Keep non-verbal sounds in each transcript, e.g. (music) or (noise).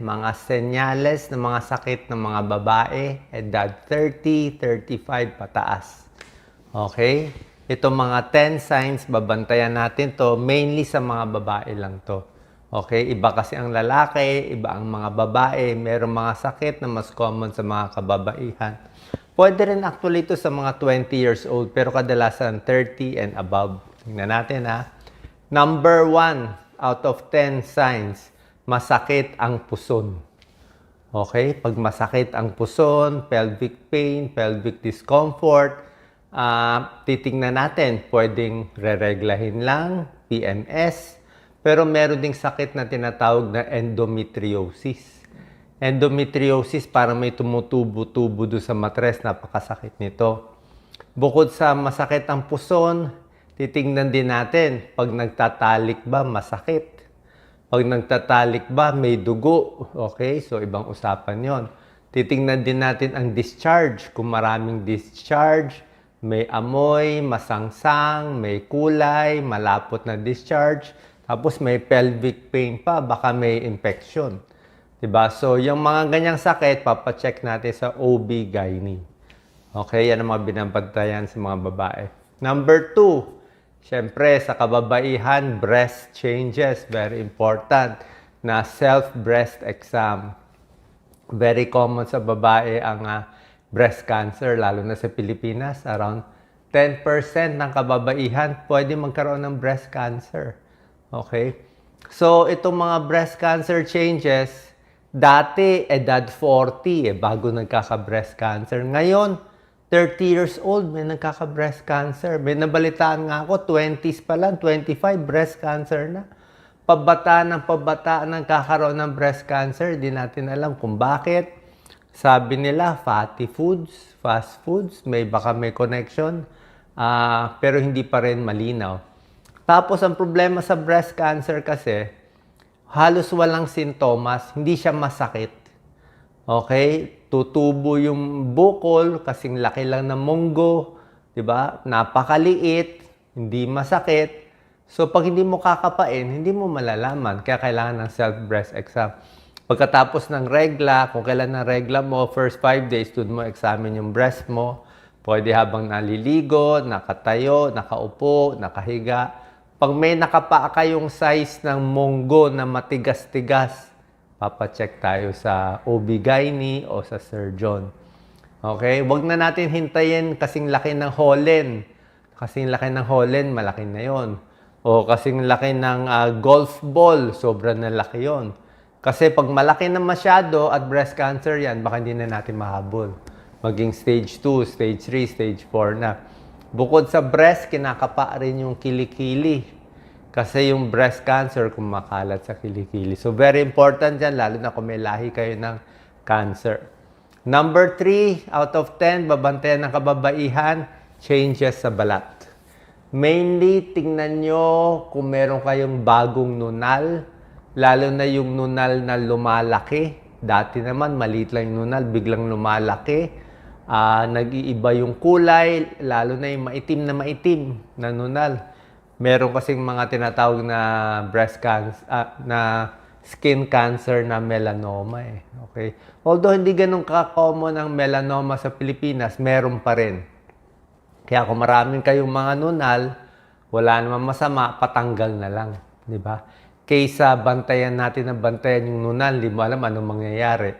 mga senyales ng mga sakit ng mga babae, edad 30, 35 pataas. Okay? Ito mga 10 signs, babantayan natin to mainly sa mga babae lang to. Okay? Iba kasi ang lalaki, iba ang mga babae, merong mga sakit na mas common sa mga kababaihan. Pwede rin actually ito sa mga 20 years old, pero kadalasan 30 and above. Tingnan natin ha. Number 1 out of 10 signs, masakit ang puson. Okay? Pag masakit ang puson, pelvic pain, pelvic discomfort, ah, titingnan natin, pwedeng rereglahin lang, PMS, pero meron ding sakit na tinatawag na endometriosis. Endometriosis, parang may tumutubo-tubo doon sa matres, napakasakit nito. Bukod sa masakit ang puson, titingnan din natin, pag nagtatalik ba, masakit. Pag nagtatalik ba, may dugo. Okay? So, ibang usapan yon. Titingnan din natin ang discharge. Kung maraming discharge, may amoy, masangsang, may kulay, malapot na discharge. Tapos may pelvic pain pa, baka may infection. 'Di ba? So, yung mga ganyang sakit, papacheck natin sa OB-GYN. Okay, yan ang mga binabantayan sa mga babae. Number two, Siyempre, sa kababaihan, breast changes, very important, na self-breast exam. Very common sa babae ang ah, breast cancer, lalo na sa Pilipinas. Around 10% ng kababaihan pwede magkaroon ng breast cancer. Okay? So, itong mga breast cancer changes, dati edad 40, eh, bago nagkaka-breast cancer. Ngayon, 30 years old, may nagkaka-breast cancer. May nabalitaan nga ako, 20s pa lang, 25, breast cancer na. Pabata ng pabata ng kakaroon ng breast cancer, di natin alam kung bakit. Sabi nila, fatty foods, fast foods, may baka may connection, ah, pero hindi pa rin malinaw. Tapos ang problema sa breast cancer kasi, halos walang sintomas, hindi siya masakit. Okay? Tutubo yung bukol, kasing laki lang ng munggo, 'di ba? Napakaliit, hindi masakit. So pag hindi mo kakapain, hindi mo malalaman. Kaya kailangan ng self-breast exam. Pagkatapos ng regla, kung kailan ng regla mo, first 5 days, doon mo examine yung breast mo. Pwede habang naliligo, nakatayo, nakaupo, nakahiga. Pag may nakapaa kayong size ng munggo na matigas-tigas, papacheck tayo sa OB-GYN o sa surgeon. Okay? Huwag na natin hintayin kasing laki ng holen. Kasing laki ng holen, malaki na yon. O kasing laki ng ah, golf ball, sobra na laki yon. Kasi pag malaki na masyado at breast cancer yan, baka hindi na natin mahabol. Maging stage 2, stage 3, stage 4 na. Bukod sa breast, kinakapa rin yung kilikili. Kasi yung breast cancer kumakalat sa kilikili. So very important yan, lalo na kung may lahi kayo ng cancer. Number 3 out of 10, babantayan ng kababaihan, changes sa balat. Mainly, tingnan nyo kung meron kayong bagong nunal, lalo na yung nunal na lumalaki. Dati naman, maliit lang yung nunal, biglang lumalaki. Ah, nag-iiba yung kulay, lalo na yung maitim na maitim na nunal. Meron kasing mga tinatawag na breast cancer, na skin cancer na melanoma eh. Okay? Although hindi ganun ka-common ang melanoma sa Pilipinas, meron pa rin. Kaya kung maraming kayong mga nunal, wala naman masama, patanggal na lang. Di ba? Kaysa bantayan natin ng bantayan yung nunal, di mo alam anong mangyayari.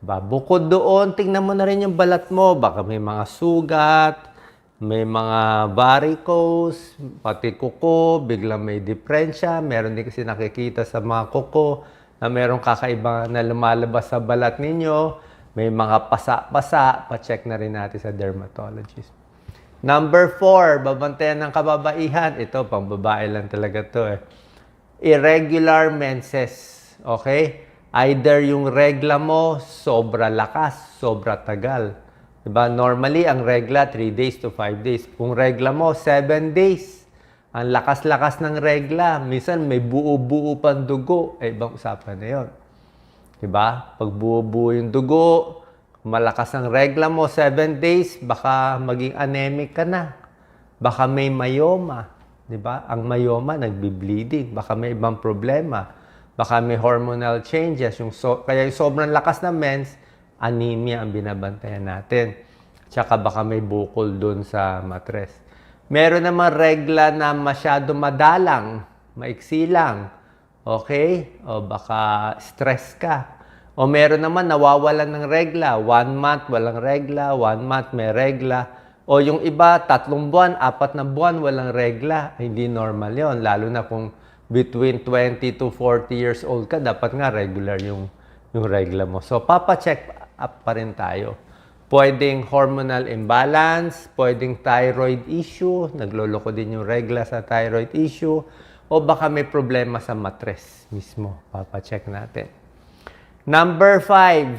Diba? Bukod doon, tingnan mo na rin yung balat mo. Baka may mga sugat, may mga varicose, pati kuko, biglang may diferensya. Meron din kasi nakikita sa mga kuko na meron kakaiba na lumalabas sa balat ninyo. May mga pasa-pasa, pa-check na rin natin sa dermatologist. Number four, babantayan ng kababaihan. Ito, pang babae lang talaga to eh. Irregular menses. Okay? Either yung regla mo, sobra lakas, sobra tagal. Diba? Normally, ang regla, 3 days to 5 days. Kung regla mo, 7 days. Ang lakas-lakas ng regla. Minsan, may buo-buo pang dugo. Eh, ibang usapan na yun. Diba? Pag buo-buo yung dugo, malakas ang regla mo, 7 days, baka maging anemic ka na. Baka may myoma. Di ba? Ang myoma, nagbi-bleeding. Baka may ibang problema. Baka may hormonal changes. Yung so, kaya yung sobrang lakas ng mens, anemia ang binabantayan natin. Tsaka baka may bukol dun sa matres. Meron naman regla na masyado madalang, maiksi lang. Okay? O baka stress ka. O meron naman nawawalan ng regla. One month, walang regla. One month, may regla. O yung iba, tatlong buwan, apat na buwan, walang regla. Hindi normal yon Lalo na kung between 20 to 40 years old ka, dapat nga regular yung, yung regla mo. So, papacheck up pa rin tayo. Pwedeng hormonal imbalance, pwedeng thyroid issue, nagloloko din yung regla sa thyroid issue, o baka may problema sa matres mismo. Papacheck natin. Number five,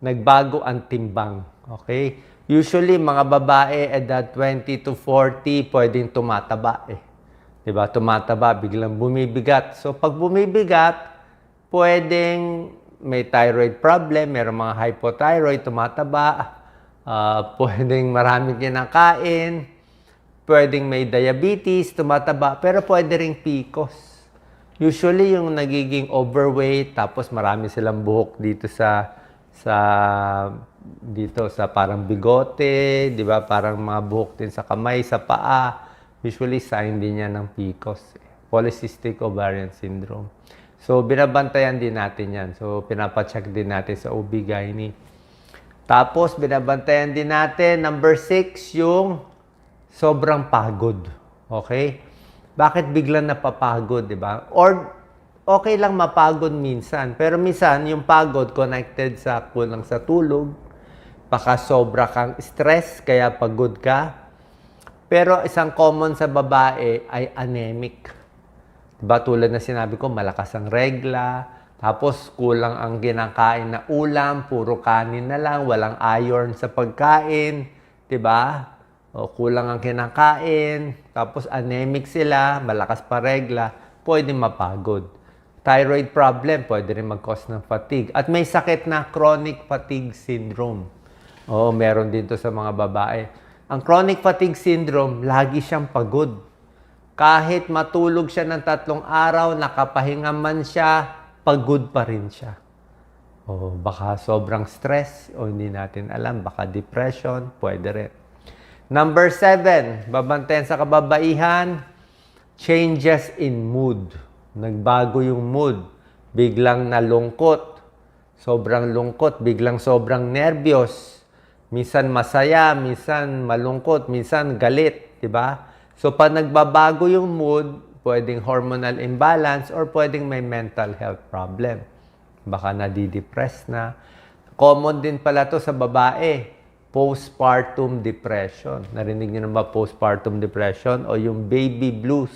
nagbago ang timbang. Okay? Usually, mga babae edad 20 to 40, pwedeng tumataba eh. 'Di ba? Tumataba, biglang bumibigat. So, pag bumibigat, pwedeng may thyroid problem, meron mga hypothyroid, tumataba, ah, pwedeng maraming kinakain, pwedeng may diabetes, tumataba, pero pwede ring PCOS. Usually yung nagiging overweight tapos marami silang buhok dito sa sa dito sa parang bigote, 'di ba? Parang mga buhok din sa kamay, sa paa. Usually sign din yan ng PCOS, polycystic ovarian syndrome. So binabantayan din natin 'yan. So pinapacheck din natin sa OB/GYN. Tapos binabantayan din natin number 6 yung sobrang pagod. Okay? Bakit biglang napapagod, di ba? Or okay lang mapagod minsan, pero minsan yung pagod connected sa kulang sa tulog, baka sobra kang stress kaya pagod ka. Pero isang common sa babae ay anemic. Diba tulad na sinabi ko, malakas ang regla, tapos kulang ang ginakain na ulam, puro kanin na lang, walang iron sa pagkain, 'di ba? O kulang ang kinakain, tapos anemic sila, malakas pa regla, pwede mapagod. Thyroid problem, pwede rin mag-cause ng fatigue. At may sakit na chronic fatigue syndrome. Oo, meron din to sa mga babae. Ang chronic fatigue syndrome, lagi siyang pagod. Kahit matulog siya ng tatlong araw, nakapahinga man siya, pagod pa rin siya. O baka sobrang stress o hindi natin alam, baka depression, pwede rin. Number seven, babantayan sa kababaihan, changes in mood. Nagbago yung mood. Biglang nalungkot. Sobrang lungkot. Biglang sobrang nervyos. Minsan masaya, minsan malungkot, minsan galit. 'di ba? So, pag nagbabago yung mood, pwedeng hormonal imbalance or pwedeng may mental health problem. Baka nadidepress na. Common din pala to sa babae postpartum depression. Narinig niyo na ba postpartum depression o yung baby blues?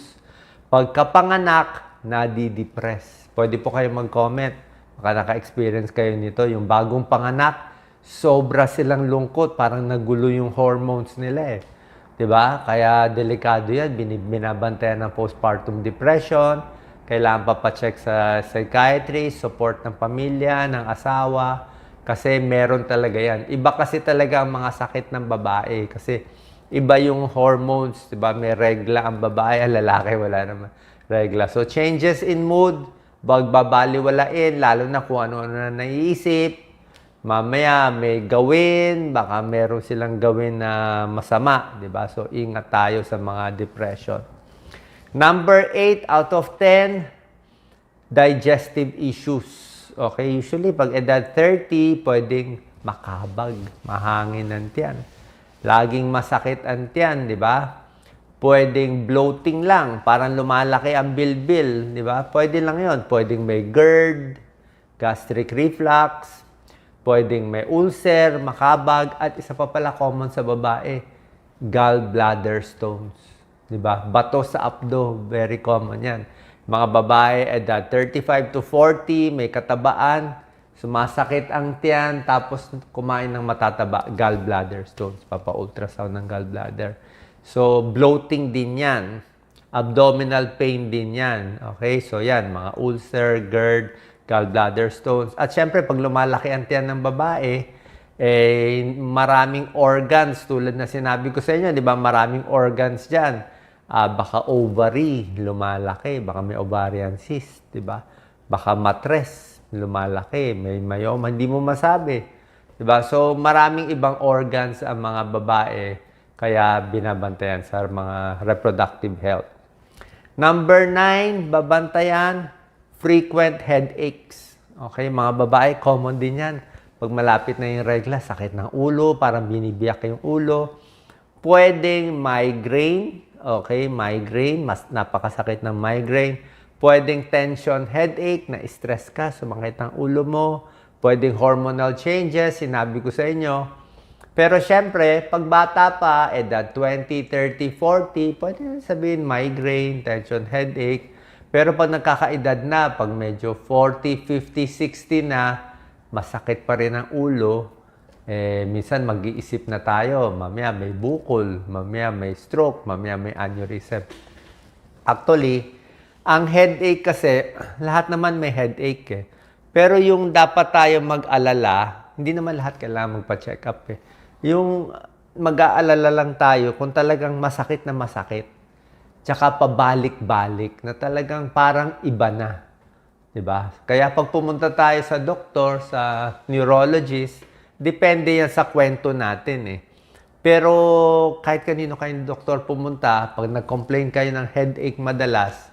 Pagkapanganak, nadidepress. Pwede po kayo mag-comment. Baka naka-experience kayo nito. Yung bagong panganak, sobra silang lungkot. Parang nagulo yung hormones nila eh. 'Di ba? Kaya delikado yan. Bin- Binabantayan ng postpartum depression. Kailangan pa pa-check sa psychiatrist, support ng pamilya, ng asawa. Kasi meron talaga yan. Iba kasi talaga ang mga sakit ng babae. Kasi iba yung hormones, di ba? May regla ang babae, ang lalaki wala naman regla. So changes in mood, bagbabaliwalain, lalo na kung ano-ano na naiisip. Mamaya may gawin, baka meron silang gawin na masama, di ba? So ingat tayo sa mga depression. Number 8 out of 10, digestive issues. Okay, usually pag edad 30, pwedeng makabag, mahangin ang tiyan. Laging masakit ang tiyan, di ba? Pwedeng bloating lang, parang lumalaki ang bilbil, di ba? Pwede lang yon. Pwedeng may GERD, gastric reflux, pwedeng may ulcer, makabag, at isa pa pala common sa babae, gallbladder stones. Ba? Bato sa abdo, very common yan. Mga babae, edad 35 to 40, may katabaan, sumasakit ang tiyan, tapos kumain ng matataba, gallbladder stones, papa-ultrasound ng gallbladder. So, bloating din yan. Abdominal pain din yan. Okay? So, yan, mga ulcer, GERD, gallbladder stones. At syempre, pag lumalaki ang tiyan ng babae, eh, maraming organs, tulad na sinabi ko sa inyo, di ba, maraming organs dyan. Ah, baka ovary, lumalaki, baka may ovarian cyst, di ba? baka matres, lumalaki, may myoma, hindi mo masabi. Diba? So, maraming ibang organs ang mga babae kaya binabantayan sa mga reproductive health. Number nine, babantayan, frequent headaches. Okay, mga babae, common din yan. Pag malapit na yung regla, sakit ng ulo, parang binibiyak yung ulo. Pwedeng migraine, okay, migraine, mas napakasakit ng migraine. Pwedeng tension headache, na stress ka, sumakit ang ulo mo. Pwedeng hormonal changes, sinabi ko sa inyo. Pero syempre, pag bata pa, edad 20, 30, 40, pwede sabihin migraine, tension headache. Pero pag nagkakaedad na, pag medyo 40, 50, 60 na, masakit pa rin ang ulo, eh, minsan mag-iisip na tayo, mamaya may bukol, mamaya may stroke, mamaya may aneurysm. Actually, ang headache kasi, (clears throat) lahat naman may headache eh. Pero yung dapat tayo mag-alala, hindi naman lahat kailangan magpa-check up eh. Yung mag-aalala lang tayo kung talagang masakit na masakit. Tsaka pabalik-balik na talagang parang iba na. 'Di ba? Kaya pag pumunta tayo sa doktor, sa neurologist, depende yan sa kwento natin eh. Pero kahit kanino kayong doktor pumunta, pag nag-complain kayo ng headache madalas,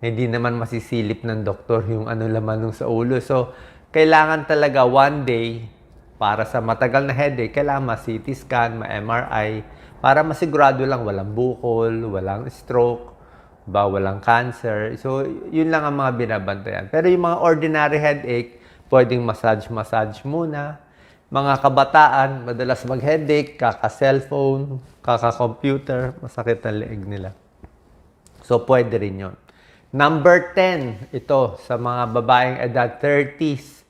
hindi naman masisilip ng doktor yung ano laman nung sa ulo. So, kailangan talaga one day, para sa matagal na headache, kailangan ma-CT scan, ma-MRI, para masigurado lang walang bukol, walang stroke, ba walang cancer. So, yun lang ang mga binabantayan. Pero yung mga ordinary headache, pwedeng massage-massage muna. Mga kabataan, madalas mag-headache, kaka-cellphone, kaka-computer, masakit ang leeg nila. So, pwede rin yun. Number 10, ito, sa mga babaeng edad 30s,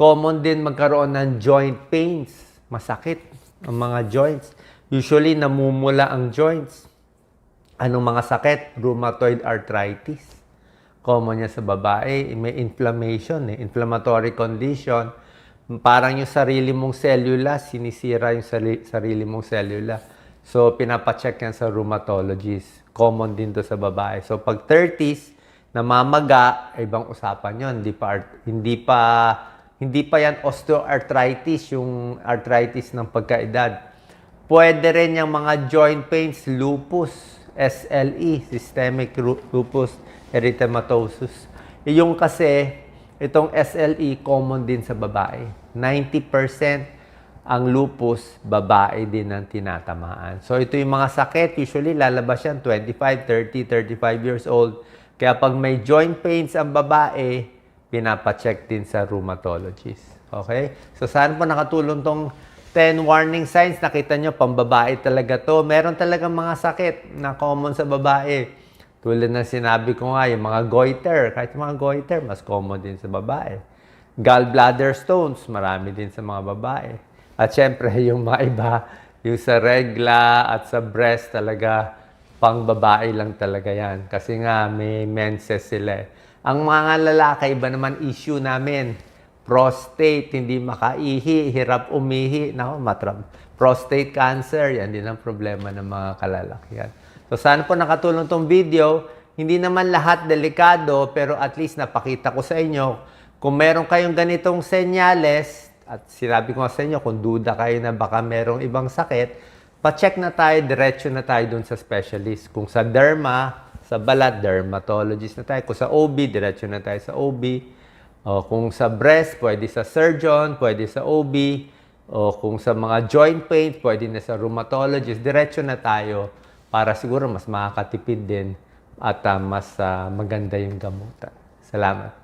common din magkaroon ng joint pains. Masakit ang mga joints. Usually, namumula ang joints. Anong mga sakit? Rheumatoid arthritis. Common niya sa babae. May inflammation, eh. inflammatory condition. Parang yung sarili mong cellula, sinisira yung sarili mong cellula. So, pinapacheck yan sa rheumatologist. Common din to sa babae. So, pag 30s, namamaga, ibang usapan yon Hindi pa, hindi pa, hindi pa yan osteoarthritis, yung arthritis ng pagkaedad. Pwede rin yung mga joint pains, lupus, SLE, systemic lupus erythematosus. Yung kasi, itong SLE, common din sa babae. 90% ang lupus, babae din ang tinatamaan. So, ito yung mga sakit, usually lalabas yan 25, 30, 35 years old. Kaya pag may joint pains ang babae, pinapacheck din sa rheumatologist. Okay? So, saan po nakatulong tong 10 warning signs? Nakita nyo, pambabae talaga to. Meron talaga mga sakit na common sa babae. Tulad ng sinabi ko nga, yung mga goiter. Kahit yung mga goiter, mas common din sa babae. Gallbladder stones, marami din sa mga babae. At syempre, (laughs) yung mga iba, yung sa regla at sa breast talaga, pang babae lang talaga yan. Kasi nga, may menses sila. eh. Ang mga lalaki, iba naman issue namin. Prostate, hindi makaihi, hirap umihi. Nako, matrab. Prostate cancer, yan din ang problema ng mga kalalakihan. So, sana po nakatulong tong video. Hindi naman lahat delikado, pero at least napakita ko sa inyo. Kung meron kayong ganitong senyales, at sinabi ko sa inyo, kung duda kayo na baka merong ibang sakit, pa-check na tayo, diretso na tayo dun sa specialist. Kung sa derma, sa balat, dermatologist na tayo. Kung sa OB, diretso na tayo sa OB. O kung sa breast, pwede sa surgeon, pwede sa OB. O kung sa mga joint pain, pwede na sa rheumatologist. Diretso na tayo para siguro mas makakatipid din at ah, mas ah, maganda yung gamutan. Salamat.